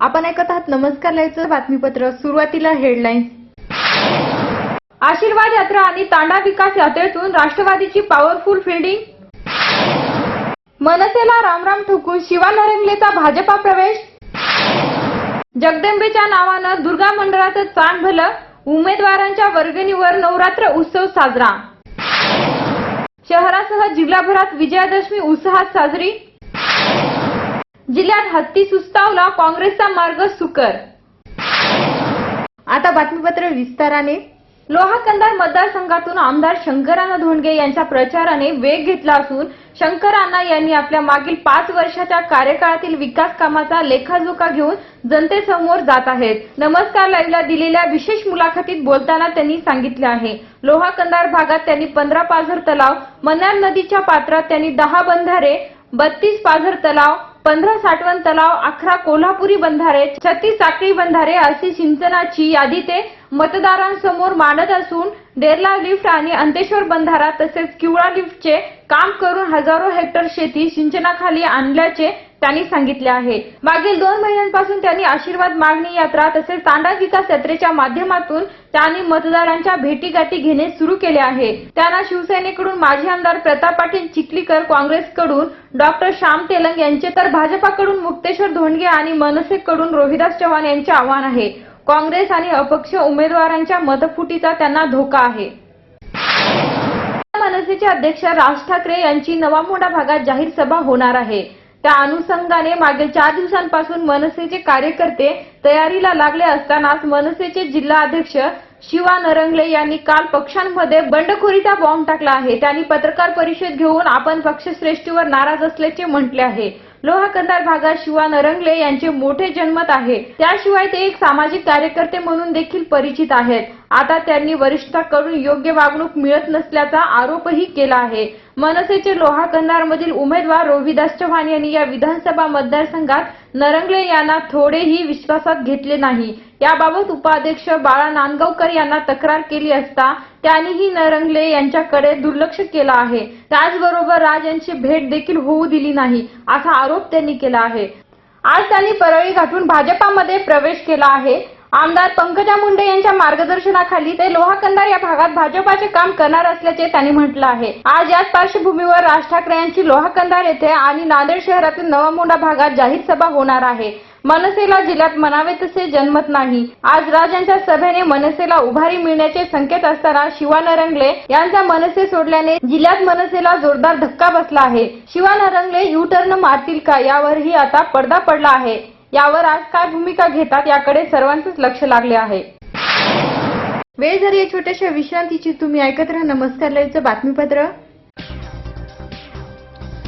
आपण ऐकत आहात नमस्कार लाईव्हचं बातमीपत्र. सुरुवातीला हेडलाईन्स आशीर्वाद यात्रा आणि तांडा विकास यात्रेतून राष्ट्रवादीची पॉवरफुल फिल्डिंग मनसेला रामराम ठोकून शिवा नरंगलेचा भाजपा प्रवेश. जगदंबेच्या नावानं दुर्गा मंडळाचं चांग भलं उमेदवारांच्या वर्गणीवर नवरात्र उत्सव साजरा. शहरासह जिल्हाभरात विजयादशमी उत्साहात साजरी. जिल्ह्यात हत्ती सुस्तावला काँग्रेसचा मार्ग सुकर. आता बातमीपत्र विस्ताराने. लोहा कंधार मतदारसंघातून आमदार शंकराना धोंडगे यांच्या प्रचाराने वेग घेतला असून शंकरांना यांनी आपल्या मागील पाच वर्षाच्या कार्यकाळातील विकास कामाचा लेखाजोखा घेऊन जनतेसमोर जात आहेत. नमस्कार लाईव्हला दिलेल्या विशेष मुलाखतीत बोलताना त्यांनी सांगितले आहे. लोहा कंधार भागात त्यांनी पंधरा पाझर तलाव मन्नार नदीच्या पात्रात त्यांनी दहा बंधारे बत्तीस पाझर तलाव पंधरा साठवण तलाव अकरा कोल्हापुरी बंधारे छत्तीस साखळी बंधारे अशी सिंचनाची यादी ते मतदारांसमोर मांडत असून डेरला लिफ्ट आणि अंतेश्वर बंधारा तसेच किवळा लिफ्टचे काम करून हजारो हेक्टर शेती सिंचनाखाली आणल्याचे त्यांनी सांगितले आहे. मागील दोन महिन्यांपासून त्यांनी आशीर्वाद मागणी यात्रा तसेच तांडा विकास यात्रेच्या माध्यमातून त्यांनी मतदारांच्या भेटीगाठी घेणे सुरू केले आहे. त्यांना शिवसेनेकडून माजी आमदार प्रताप पाटील चिखलीकर काँग्रेसकडून डॉक्टर श्याम तेलंग यांचे तर भाजपाकडून मुक्तेश्वर धोंडगे आणि मनसेकडून रोहिदास चव्हाण यांचे आव्हान आहे. काँग्रेस आणि अपक्ष उमेदवारांच्या मतफुटीचा त्यांना धोका आहे. मनसेचे अध्यक्ष राज ठाकरे यांची नवामोंडा भागात जाहीर सभा होणार आहे. त्या अनुषंगाने मागील चार दिवसांपासून मनसेचे कार्यकर्ते तयारीला लागले असतानाच मनसेचे जिल्हा अध्यक्ष शिवा नरंगले यांनी काल पक्षांमध्ये बंडखोरीचा बॉम्ब टाकला आहे. त्यांनी पत्रकार परिषद घेऊन आपण पक्षश्रेष्ठीवर नाराज असल्याचे म्हटले आहे. लोहा भागात शिवा नरंगले यांचे मोठे जनमत आहे. त्याशिवाय ते एक सामाजिक कार्यकर्ते म्हणून देखील परिचित आहेत. आता त्यांनी वरिष्ठांकडून योग्य वागणूक मिळत नसल्याचा आरोपही केला आहे. मनसेचे लोहा कंधार मधील उमेदवार रोहिदास चव्हाण यांनी या विधानसभा मतदारसंघात नरंगले यांना थोडेही विश्वासात घेतले नाही. याबाबत उपाध्यक्ष बाळा नांदगावकर यांना तक्रार केली असता त्यांनीही नरंगले यांच्याकडे दुर्लक्ष केलं आहे. त्याचबरोबर राज यांची भेट देखील होऊ दिली नाही असा आरोप त्यांनी केला आहे. आज त्यांनी परळी गाठून भाजपामध्ये प्रवेश केला आहे. आमदार पंकजा मुंडे यांच्या मार्गदर्शनाखाली ते लोहाकंदार या भागात भाजपाचे काम करणार असल्याचे त्यांनी म्हटलं आहे. आज याच पार्श्वभूमीवर राज ठाकरे यांची लोहाकंदार येथे आणि नांदेड शहरातील नवामोंडा भागात जाहीर सभा होणार आहे. मनसेला जिल्ह्यात म्हणावे तसे जनमत नाही. आज राज यांच्या सभेने मनसेला उभारी मिळण्याचे संकेत असताना शिवा नरंगले यांचा मनसे सोडल्याने जिल्ह्यात मनसेला जोरदार धक्का बसला आहे. शिवा नरंगले यू टर्न मारतील का यावरही आता पडदा पडला आहे. यावर आज काय भूमिका घेतात याकडे सर्वांचंच लक्ष लागले आहे. वेळ झाली या छोट्याशा विश्रांतीची तुम्ही ऐकत राहा. नमस्कार लाईव्हचं बातमीपत्र.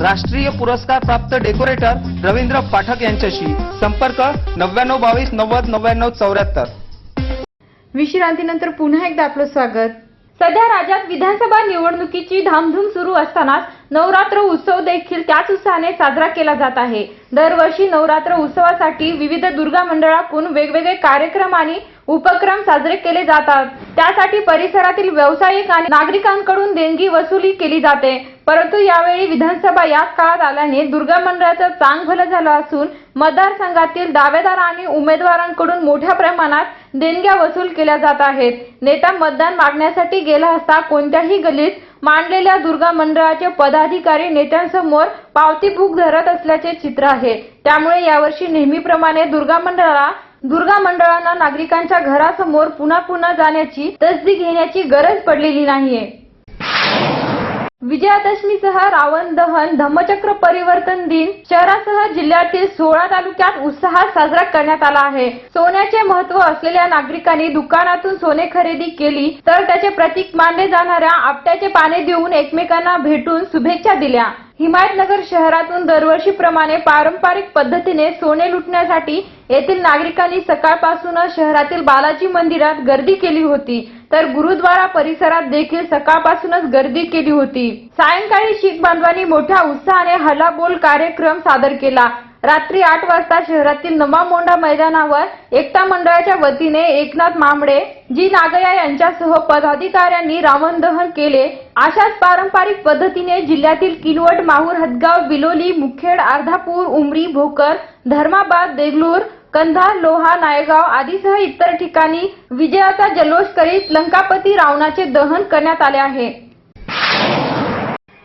राष्ट्रीय पुरस्कार प्राप्त डेकोरेटर रवींद्र पाठक यांच्याशी. संपर्क नव्याण्णव बावीस नव्वद नव्याण्णव चौऱ्याहत्तर. विश्रांतीनंतर पुन्हा एकदा आपलं स्वागत. सध्या राज्यात विधानसभा निवडणुकीची धामधूम सुरू असतानाच नवरात्र उत्सव देखील त्याच उत्साहाने साजरा केला जात आहे. दरवर्षी नवरात्र उत्सवासाठी विविध दुर्गा मंडळाकडून वेगवेगळे कार्यक्रम आणि उपक्रम साजरे केले जातात. त्यासाठी परिसरातील व्यावसायिक आणि नागरिकांकडून देणगी वसुली केली जाते. परंतु यावेळी विधानसभा याच काळात आल्याने दुर्गा मंडळाचं चांग भलं झालं असून मतदारसंघातील दावेदार आणि उमेदवारांकडून मोठ्या प्रमाणात देणग्या वसूल केल्या जात आहेत. नेता मतदान मागण्यासाठी गेला असता कोणत्याही गलीत मांडलेल्या दुर्गा मंडळाचे पदाधिकारी नेत्यांसमोर पावती बुक धरत असल्याचे चित्र आहे. त्यामुळे यावर्षी नेहमीप्रमाणे दुर्गा मंडळाला दुर्गा मंडळांना नागरिकांच्या घरासमोर पुन्हा पुन्हा जाण्याची तसदी घेण्याची गरज पडलेली नाहीये. विजयादशमीसह रावण दहन धम्मचक्र परिवर्तन दिन शहरासह जिल्ह्यातील सोळा तालुक्यात उत्साहात साजरा करण्यात आला आहे. सोन्याचे महत्त्व असलेल्या नागरिकांनी दुकानातून सोने खरेदी केली तर त्याचे प्रतीक मानले जाणाऱ्या आपट्याचे पाने देऊन एकमेकांना भेटून शुभेच्छा दिल्या. हिमायतनगर शहरातून दरवर्षीप्रमाणे पारंपरिक पद्धतीने सोने लुटण्यासाठी येथील नागरिकांनी सकाळपासूनच शहरातील बालाजी मंदिरात गर्दी केली होती. तर गुरुद्वारा परिसरात देखील सकाळपासूनच गर्दी केली होती. सायंकाळी शीख बांधवांनी मोठ्या उत्साहाने हल्लाबोल कार्यक्रम सादर केला. रात्री आठ वाजता शहरातील नवा मोंढा मैदानावर एकता मंडळाच्या वतीने एकनाथ मांबडे जी नागया यांच्यासह पदाधिकाऱ्यांनी रावण दहन केले. अशाच पारंपरिक पद्धतीने जिल्ह्यातील किनवट माहूर हदगाव बिलोली मुखेड अर्धापूर उमरी भोकर धर्माबाद देगलूर कंधार लोहा नायगाव आदीसह इतर ठिकाणी विजयाचा जल्लोष करीत लंकापती रावणाचे दहन करण्यात आले आहे.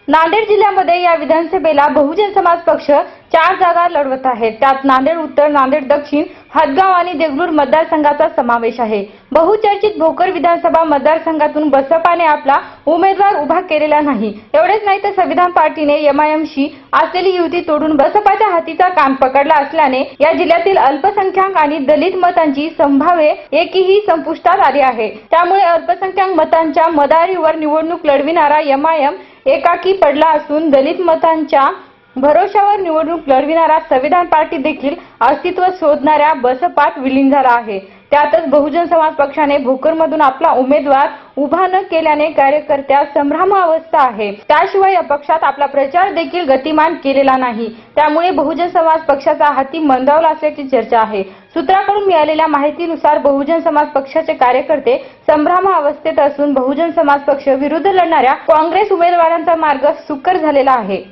नांदेड जिल्ह्यामध्ये या विधानसभेला बहुजन समाज पक्ष चार जागा लढवत आहे. त्यात नांदेड उत्तर नांदेड दक्षिण हदगाव आणि देगलूर मतदारसंघाचा समावेश आहे. बहुचर्चित भोकर विधानसभा मतदारसंघातून बसपाने आपला उमेदवार उभा केलेला नाही. एवढेच नाही तर संविधान पार्टीने एमआयएमशी असलेली युती तोडून बसपाच्या हातीचा काम पकडला असल्याने या जिल्ह्यातील अल्पसंख्याक आणि दलित मतांची संभाव्य एकीही संपुष्टात आली आहे. त्यामुळे अल्पसंख्याक मतांच्या मदारीवर निवडणूक लढविणारा एमआयएम एकाकी पडला असून दलित मतांच्या भरोशावर निवडणूक लढविणारा संविधान पार्टी देखील अस्तित्व शोधणाऱ्या बसपात विलीन झाला आहे. त्यातच बहुजन समाज पक्षाने भोकरमधून आपला उमेदवार उभा न केल्याने कार्यकर्त्या संभ्रमावस्था आहे. त्याशिवाय या पक्षात आपला प्रचार देखील गतिमान केलेला नाही. त्यामुळे बहुजन समाज पक्षाचा हाती मंदावला असल्याची चर्चा आहे. सूत्राकडून मिळालेल्या माहितीनुसार बहुजन समाज पक्षाचे कार्यकर्ते संभ्रम अवस्थेत असून बहुजन समाज पक्ष विरुद्ध लढणाऱ्या काँग्रेस उमेदवारांचा मार्ग सुकर झालेला आहे.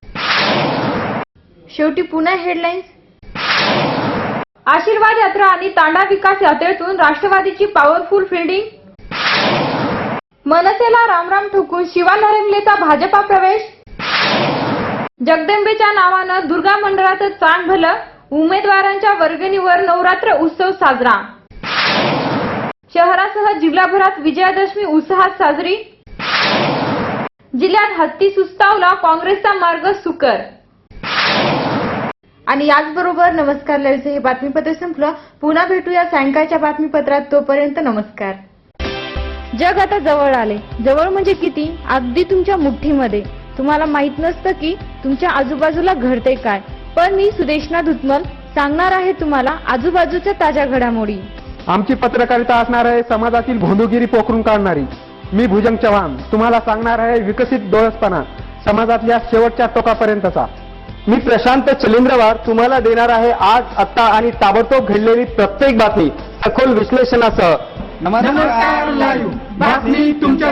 शेवटी पुन्हा हेडलाईन्स आशीर्वाद यात्रा आणि तांडा विकास यात्रेतून राष्ट्रवादीची पॉवरफुल फिल्डिंग मनसेला रामराम ठोकून शिवा नरंगलेचा भाजपा प्रवेश. जगदंबेच्या नावानं दुर्गा मंडळाचं चांग भलं उमेदवारांच्या वर्गणीवर नवरात्र उत्सव साजरा. शहरासह जिल्हाभरात विजयादशमी उत्साहात साजरी. जिल्ह्यात हत्ती सुस्तावला काँग्रेसचा मार्ग सुकर. आणि याचबरोबर नमस्कार लाईव्हचं हे बातमीपत्र संपलं. पुन्हा भेटूया सायंकाळच्या बातमीपत्रात. तोपर्यंत नमस्कार. जग आता जवळ आले. जवळ म्हणजे किती? अगदी तुमच्या मुठ्ठीमध्ये. तुम्हाला माहीत नसतं की तुमच्या आजूबाजूला घडते काय. पण मी सुदेशना धुतमल सांगणार आहे तुम्हाला आजूबाजूच्या ताज्या घडामोडी. आमची पत्रकारिता असणार आहे समाजातील भोंदूगिरी पोखरून काढणारी. मी भुजंग चव्हाण. तुम्हाला सांगणार आहे विकसित डोळसपणा समाजातल्या शेवटच्या टोकापर्यंतचा. मी प्रशांत चलिंद्रवार तुम्हाला देणार आहे आज आत्ता आणि ताबडतोब घडलेली प्रत्येक बातमी. सखोल विश्लेषणासह. नमस्कार बातमी तुमच्या